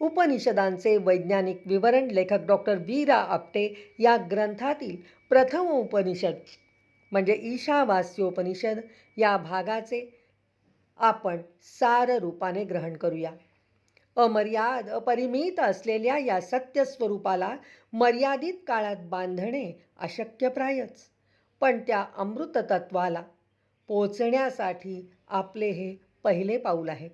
उपनिषदांचे वैज्ञानिक विवरण लेखक डॉक्टर वीरा आपटे या ग्रंथातील प्रथम उपनिषद म्हणजे ईशावास्योपनिषद या भागाचे आपण सार रूपाने ग्रहण करूया. अमर्याद अपरिमित असलेल्या या सत्यस्वरूपाला मर्यादित काळात बांधणे अशक्यप्रायच. पण त्या अमृततत्वाला पोचण्यासाठी आपले हे पहिले पाऊल आहे.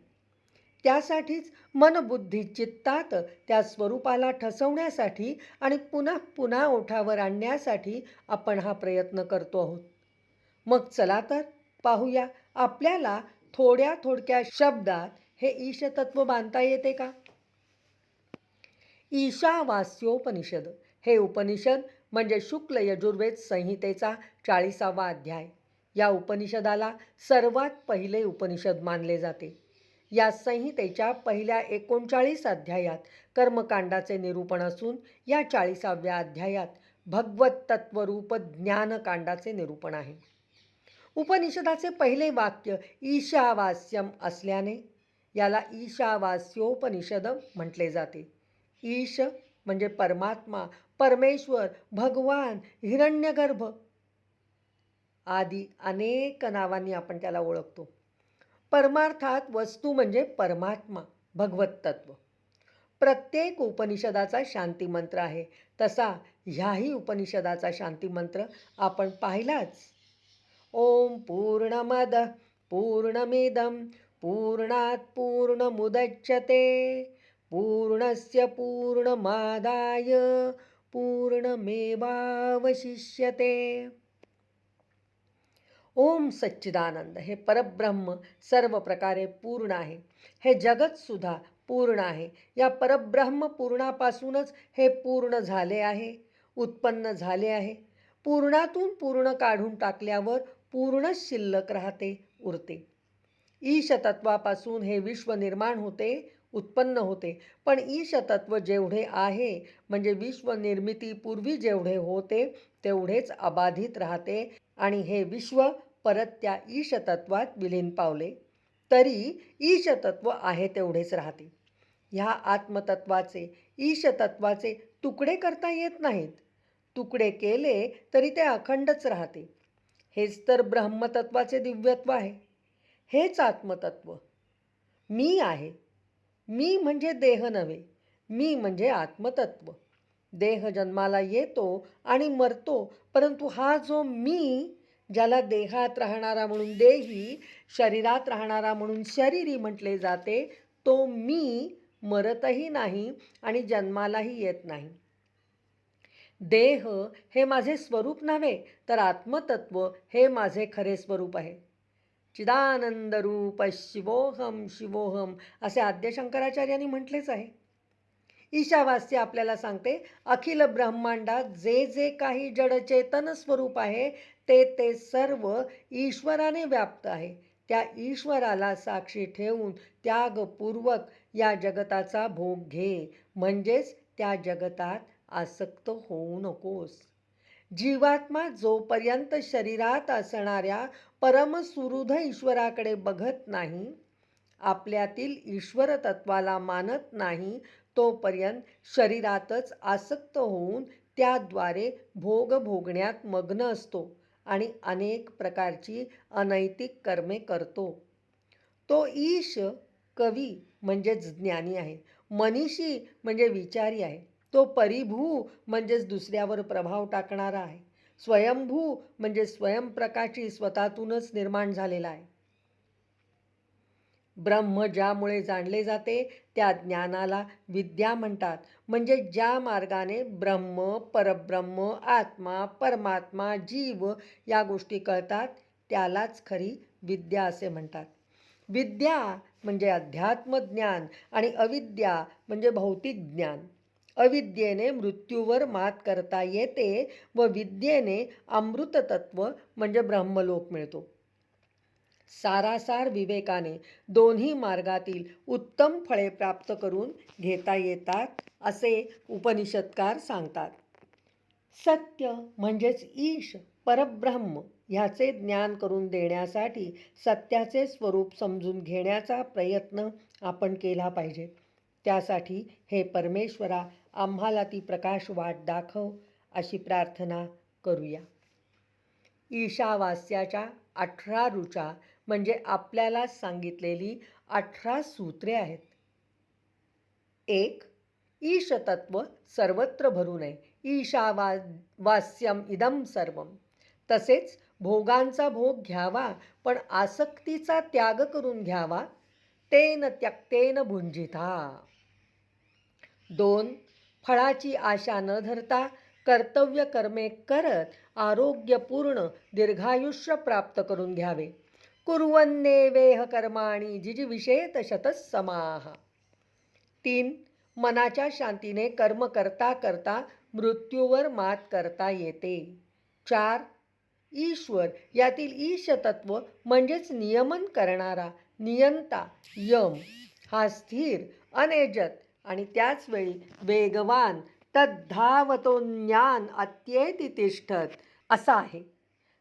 त्यासाठीच मनबुद्धी चित्तात त्या स्वरूपाला ठसवण्यासाठी आणि पुन्हा पुन्हा ओठावर आणण्यासाठी आपण हा प्रयत्न करतो आहोत. मग चला तर पाहूया आपल्याला थोड्या थोडक्या शब्दात हे ईशतत्व बांधता येते का? ईशावास्योपनिषद हे उपनिषद म्हणजे शुक्ल यजुर्वेद संहितेचा चाळीसावा अध्याय. या उपनिषदाला सर्वात पहिले उपनिषद मानले जाते. या संहितेच्या पहिल्या एकोणचाळीस अध्यायात कर्मकांडाचे निरूपण असून या चाळीसाव्या अध्यायात भगवत तत्वरूप ज्ञानकांडाचे निरूपण आहे. उपनिषदाचे पहिले वाक्य ईशावास्यम असल्याने याला ईशावास्योपनिषद म्हटले जाते. ईश म्हणजे परमात्मा परमेश्वर भगवान हिरण्यगर्भ आदी अनेक नावांनी आपण त्याला ओळखतो. परमार्थात वस्तू म्हणजे परमात्मा भगवत तत्व. प्रत्येक उपनिषदाचा शांतिमंत्र आहे. तसा ह्याही उपनिषदाचा शांतिमंत्र आपण पाहिलाच. ओम पूर्णमद पूर्णमिदम पूर्णात पूर्णमुदच्यते पूर्णस्य पूर्णमादाय पूर्णमेवावशिष्यते. ओम सच्चिदानंद हे परब्रह्म सर्व प्रकारे पूर्ण आहे. हे जगतसुद्धा पूर्ण आहे. या परब्रह्म पूर्णापासूनच हे पूर्ण झाले आहे उत्पन्न झाले आहे. पूर्णातून पूर्ण काढून टाकल्यावर पूर्णच शिल्लक राहते उरते. ईशतत्वापासून हे विश्व निर्माण होते उत्पन्न होते. पण ईशतत्व जेवढे आहे म्हणजे विश्व निर्मितीपूर्वी जेवढे होते तेवढेच अबाधित राहते आणि हे विश्व परत त्या ईशतत्वात विलीन पावले. तरी ईशतत्व आहे तेवढेच राहते. ह्या आत्मतत्वाचे ईशतत्वाचे तुकडे करता येत नाहीत. तुकडे केले तरी ते अखंडच राहते. हेच तर ब्रह्मतत्वाचे दिव्यत्व आहे. हेच आत्मतत्व. मी आहे. मी म्हणजे देह नव्हे. मी म्हणजे आत्मतत्व. देह जन्माला येतो आणि मरतो परंतु हा जो मी ज्याला देहात राहणारा म्हणून देही शरीरात राहणारा म्हणून शरीरी म्हटले जाते तो मी मरतही नाही आणि जन्मालाही येत नाही. देह हे माझे स्वरूप नव्हे तर आत्मतत्व हे माझे खरे स्वरूप आहे. चिदानंद रूप शिवोहम शिवोहम असे आद्यशंकराचार्यांनी म्हटलेच आहे. ईशावास्य आपल्याला सांगते अखिल ब्रह्मांडात जे जे काही जडचेतन स्वरूप आहे ते ते सर्व ईश्वराने व्याप्त आहे. त्या ईश्वराला साक्षी ठेवून त्यागपूर्वक या जगताचा भोग घे. म्हणजेच त्या जगतात आसक्त होऊ नकोस. जीवात्मा जोपर्यंत शरीरात असणाऱ्या परमसुहृद ईश्वराकडे बघत नाही आपल्यातील ईश्वर तत्वाला मानत नाही तोपर्यंत शरीरातच आसक्त होऊन त्याद्वारे भोग भोगण्यात मग्न असतो आणि अनेक प्रकारची अनैतिक कर्मे करतो. तो ईश कवी म्हणजेच ज्ञानी आहे. मनीषी म्हणजे विचारी आहे. तो परिभू म्हणजेच दुसऱ्यावर प्रभाव टाकणारा आहे. स्वयंभू म्हणजे स्वयंप्रकाशी स्वतःतूनच निर्माण झालेला आहे. ब्रह्म ज्यामुळे जाणले जाते त्या ज्ञानाला विद्या म्हणतात. म्हणजे ज्या मार्गाने ब्रह्म परब्रह्म आत्मा परमात्मा जीव या गोष्टी कळतात त्यालाच खरी विद्या असे म्हणतात. विद्या म्हणजे अध्यात्मज्ञान आणि अविद्या म्हणजे भौतिक ज्ञान. अविद्येने मृत्यूवर मात करता येते व विद्येने अमृततत्व म्हणजे ब्रह्मलोक मिळतो. सारासार विवेकाने दोन्ही मार्गातील उत्तम फळे प्राप्त करून घेता येतात असे उपनिषदकार सांगतात. सत्य म्हणजेच ईश परब्रह्म ह्याचे ज्ञान करून देण्यासाठी सत्याचे स्वरूप समजून घेण्याचा प्रयत्न आपण केला पाहिजे. त्यासाठी हे परमेश्वरा आम्हाला ती प्रकाश वाट दाखव अशी प्रार्थना करूया. ईशावास्याच्या अठरा ऋचा म्हणजे आपल्याला सांगितलेली अठरा सूत्रे आहेत. एक ईशतत्व सर्वत्र भरू नये. ईशावा वास्यम इदम सर्व. तसेच भोगांचा भोग घ्यावा पण आसक्तीचा त्याग करून घ्यावा. तेन त्यक्तेन भुंजिता. दोन फळाची आशा न धरता कर्तव्य कर्मे करत आरोग्यपूर्ण दीर्घायुष्य प्राप्त करून घ्यावे. कुर्वन्नेवेह कर्माणी जिजिविषेत शतस समाह तीन मनाच्या शांतीने कर्म करता करता मृत्यूवर मात करता येते. चार ईश्वर यातील ईशतत्व म्हणजेच नियमन करणारा नियंता यम हा स्थिर अनेजत आणि त्याचवेळी वेगवान तद्धावतो ज्ञान अत्येति तिष्ठत असा आहे.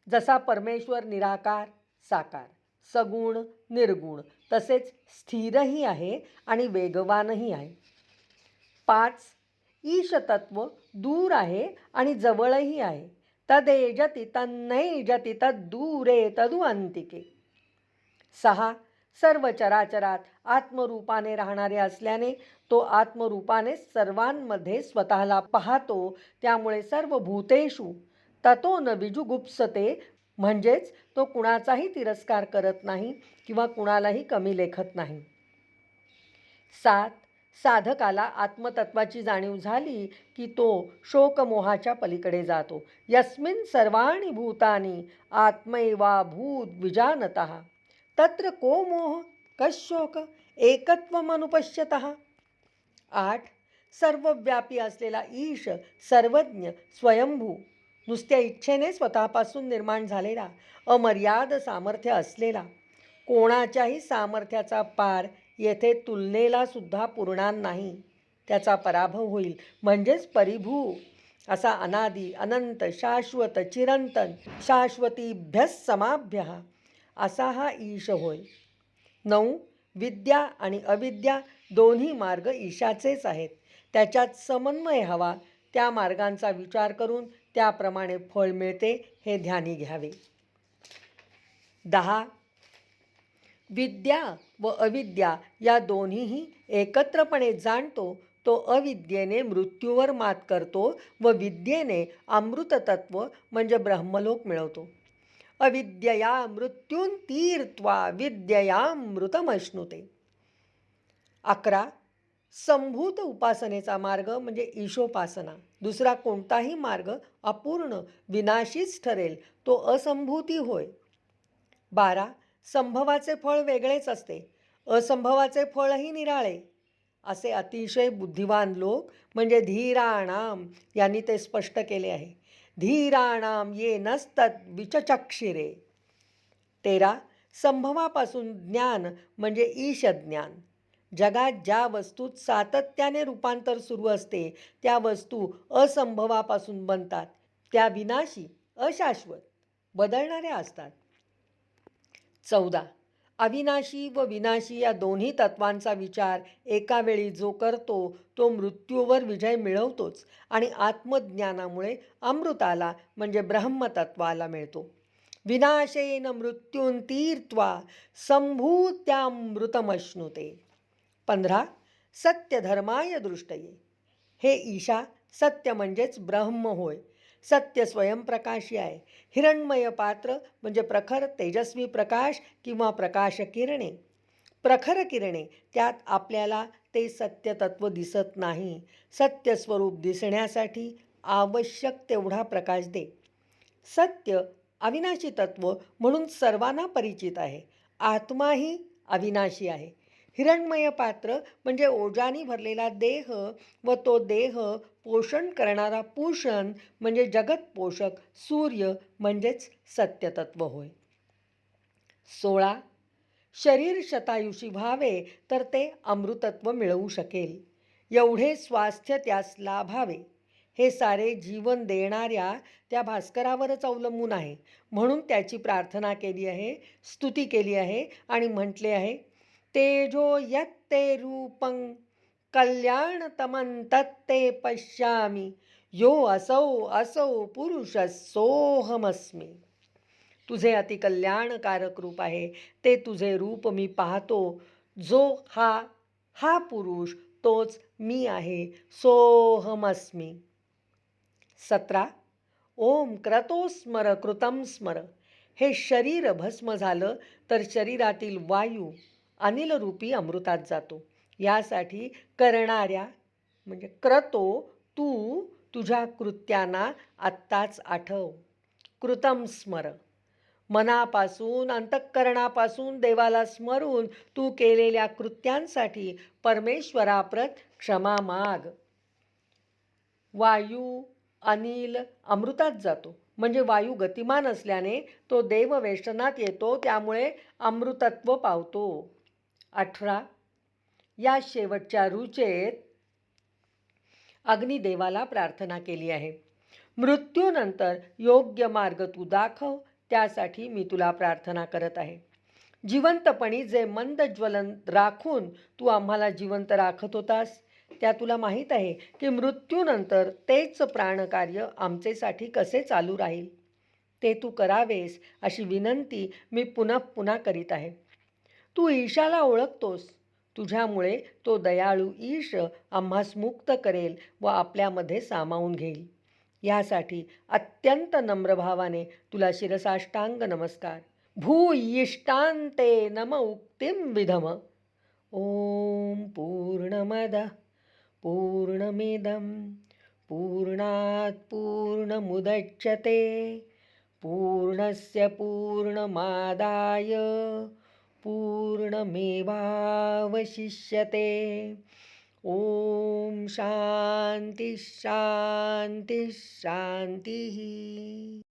जसा परमेश्वर निराकार साकार सगुण निर्गुण तसेच स्थिरही आहे आणि वेगवानही आहे. पाच ईशतत्व दूर आहे आणि जवळही आहे. तदेजती तन्नैजती तद्दूरे तदु अंतिके. सहा सर्व चराचरात आत्मरूपाने राहणारे असल्याने तो आत्मरूपाने सर्वांमध्ये स्वतःला पाहतो त्यामुळे सर्व भूतेषु ततो न विजुगुप्सते म्हणजेच तो कुणाचाही तिरस्कार करत नाही किंवा कुणालाही कमी लेखत नाही. सात साधकाला आत्मतत्वाची जाणीव झाली की तो शोकमोहाच्या पलीकडे जातो. यस्मिन सर्वाणी भूतानी आत्मैवा भूत विजानत। तत्र को मोह कशोक एकत्वमनुपश्यत आठ सर्वव्यापी असलेला ईश सर्वज्ञ स्वयंभू। नुसत्या इच्छेने स्वतःपासून निर्माण झालेला अमर्याद सामर्थ्य असलेला कोणाच्याही सामर्थ्याचा पार येथे तुलनेला सुद्धा पुरणार नाही. त्याचा पराभव होईल. म्हणजेच परिभू असा अनादी अनंत शाश्वत चिरंतन शाश्वतीभ्य समाभ्य असा हा ईश होय. नऊ विद्या आणि अविद्या दोन्ही मार्ग ईशाचेच आहेत. त्याच्यात समन्वय हवा त्या मार्गांचा विचार करून त्याप्रमाणे फळ मिळते हे ध्यानी घ्यावे. दहा. विद्या व अविद्या या दोन्हीही एकत्रपणे जाणतो तो अविद्येने मृत्यूवर मात करतो व विद्येने अमृततत्व म्हणजे ब्रह्मलोक मिळवतो. अविद्यया मृत्यून तीर्त्वा विद्ययामृतमश्नुते अकरा. संभूत उपासनेचा मार्ग म्हणजे ईशोपासना. दुसरा कोणताही मार्ग अपूर्ण विनाशीच ठरेल तो असंभूती होय. बारा संभवाचे फळ वेगळेच असते. असंभवाचे फळही निराळे. असे अतिशय बुद्धिवान लोक म्हणजे धीराणाम यांनी ते स्पष्ट केले आहे. धीराणाम ये नसतात विचचक्षिरे. तेरा संभवापासून ज्ञान म्हणजे ईशज्ञान जगात ज्या वस्तूत सातत्याने रूपांतर सुरू असते त्या वस्तू असंभवापासून बनतात. त्या विनाशी अशाश्वत बदलणाऱ्या असतात. चौदा. अविनाशी व विनाशी या दोन्ही तत्वांचा विचार एकावेळी जो करतो तो मृत्यूवर विजय मिळवतोच आणि आत्मज्ञानामुळे अमृताला म्हणजे ब्रह्मतत्वाला मिळतो. विनाशेन मृत्यून तीर्त्वा संभूत्यामृतमश्नुते. पंधरा सत्यधर्माय दृष्टये. हे ईशा सत्य म्हणजेच ब्रह्म होय. सत्य स्वयंप्रकाशी आहे. हिरण्मय पात्र म्हणजे प्रखर तेजस्वी प्रकाश किंवा प्रकाश किरणे. प्रखर किरणे त्यात आपल्याला ते सत्यतत्व दिसत नाही. सत्य स्वरूप दिसण्यासाठी आवश्यक तेवढा प्रकाश दे. सत्य अविनाशी तत्व म्हणून सर्वांना परिचित आहे. आत्माही अविनाशी आहे. हिरण्मय पात्र म्हणजे ओजानी भरलेला देह व तो देह पोषण करणारा पूषण म्हणजे जगत पोषक सूर्य म्हणजेच सत्यतत्व होय. सोळा. शरीर शतायुषी व्हावे तर ते अमृतत्व मिळवू शकेल. एवढे स्वास्थ्य त्यास लाभावे. हे सारे जीवन देणाऱ्या त्या भास्करावरच अवलंबून आहे. म्हणून त्याची प्रार्थना केली आहे स्तुती केली आहे आणि म्हटले आहे तेजो यत्ते रूपं कल्याणतमं तत्ते पश्यामी। यो असौ असौ पुरुष सोहमस्मी तुझे अतिकल्याणकारक रूप आहे ते तुझे रूप मी पाहतो। जो हा हा पुरुष तोच मी आहे सोहमस्मी सतरा ओम क्रतो स्मर कृतम स्मर। हे शरीर भस्म झालं तर शरीरातील वायू अनिलरूपी अमृतात जातो. यासाठी करणाऱ्या म्हणजे क्रतो तू तुझ्या कृत्यांना आत्ताच आठव. कृतम स्मर. मनापासून अंतःकरणापासून देवाला स्मरून तू केलेल्या कृत्यांसाठी परमेश्वराप्रत क्षमा माग. वायू अनिल अमृतात जातो. म्हणजे वायू गतिमान असल्याने तो देववेष्टनात येतो त्यामुळे अमृतत्व पावतो. अठरा. या शेवटच्या रुचेत अग्निदेवाला प्रार्थना केली आहे. मृत्यूनंतर योग्य मार्ग तू दाखव त्यासाठी मी तुला प्रार्थना करत आहे. जिवंतपणी जे मंद ज्वलन राखून तू आम्हाला जिवंत राखत होतास त्या तुला माहीत आहे की मृत्यूनंतर तेच प्राणकार्य आमचेसाठी कसे चालू राहील. ते तू करावेस अशी विनंती मी पुन्हा पुन्हा करीत आहे. तू ईशाला ओळखतोस. तुझ्यामुळे तो दयाळू ईश आम्हास मुक्त करेल व आपल्यामध्ये सामावून घेईल. यासाठी अत्यंत नम्रभावाने तुला शिरसाष्टांग नमस्कार. भूयिष्टांते नम उक्तीम विधम. ओम पूर्णमद पूर्णमिदं पूर्णात् पूर्णमुदच्यते पूर्णस्य पूर्णमादाय. पूर्णमेवावशिष्यते। ॐ शान्तिः शान्तिः शान्तिः।